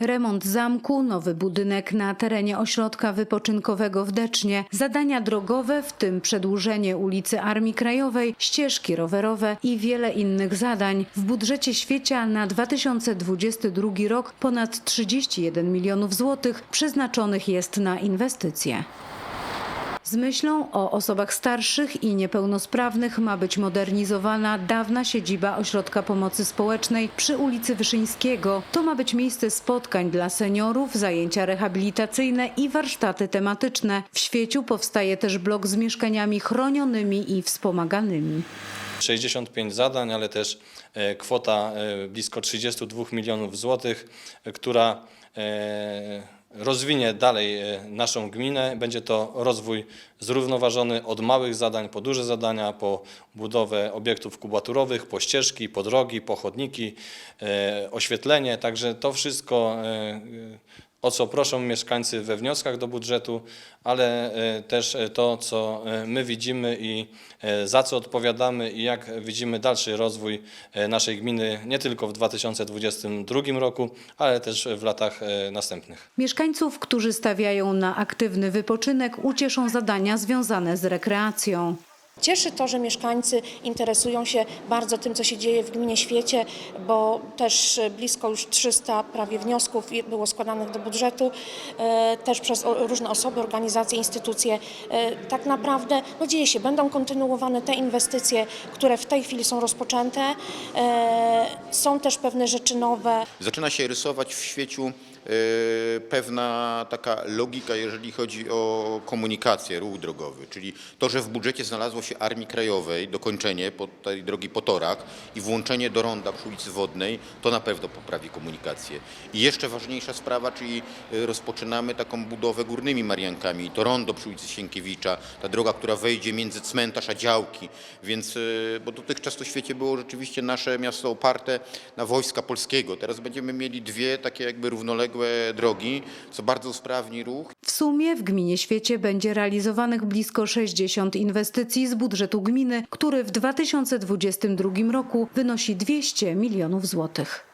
Remont zamku, nowy budynek na terenie ośrodka wypoczynkowego w Decznie, zadania drogowe, w tym przedłużenie ulicy Armii Krajowej, ścieżki rowerowe i wiele innych zadań. W budżecie świecia na 2022 rok ponad 31 milionów złotych przeznaczonych jest na inwestycje. Z myślą o osobach starszych i niepełnosprawnych ma być modernizowana dawna siedziba Ośrodka Pomocy Społecznej przy ulicy Wyszyńskiego. To ma być miejsce spotkań dla seniorów, zajęcia rehabilitacyjne i warsztaty tematyczne. W świeciu powstaje też blok z mieszkaniami chronionymi i wspomaganymi. 65 zadań, ale też e, kwota e, blisko 32 milionów złotych, e, która rozwinie dalej e, naszą gminę. Będzie to rozwój zrównoważony od małych zadań po duże zadania, po budowę obiektów kubaturowych, po ścieżki, po drogi, po chodniki, e, oświetlenie. Także to wszystko e, o co proszą mieszkańcy we wnioskach do budżetu, ale e, też e, to, co e, my widzimy i za co odpowiadamy i jak widzimy dalszy rozwój naszej gminy nie tylko w 2022 roku, ale też w latach następnych. Mieszkańców, którzy stawiają na aktywny wypoczynek, ucieszą zadania związane z rekreacją. Cieszy to, że mieszkańcy interesują się bardzo tym, co się dzieje w gminie Świecie, bo też blisko już 300 prawie wniosków było składanych do budżetu, e, też przez różne osoby, organizacje, instytucje. E, Tak naprawdę no dzieje się, będą kontynuowane te inwestycje, które w tej chwili są rozpoczęte. E, Są też pewne rzeczy nowe. Zaczyna się rysować w świeciu e, pewna taka logika, jeżeli chodzi o komunikację, ruch drogowy, czyli to, że w budżecie znalazło się Armii Krajowej dokończenie tej drogi po torach i włączenie do ronda przy ulicy Wodnej, to na pewno poprawi komunikację. I jeszcze ważniejsza sprawa, czyli e, rozpoczynamy taką budowę górnymi Mariankami, to rondo przy ulicy Sienkiewicza, ta droga, która wejdzie między cmentarz a działki, więc, e, bo dotychczas to świecie było rzeczywiście nasze miasto oparte na wojska polskiego. Teraz będziemy mieli dwie takie jakby równoległe drogi, co bardzo usprawni ruch. Sumie w gminie Świecie będzie realizowanych blisko 60 inwestycji z budżetu gminy, który w 2022 roku wynosi 200 milionów złotych.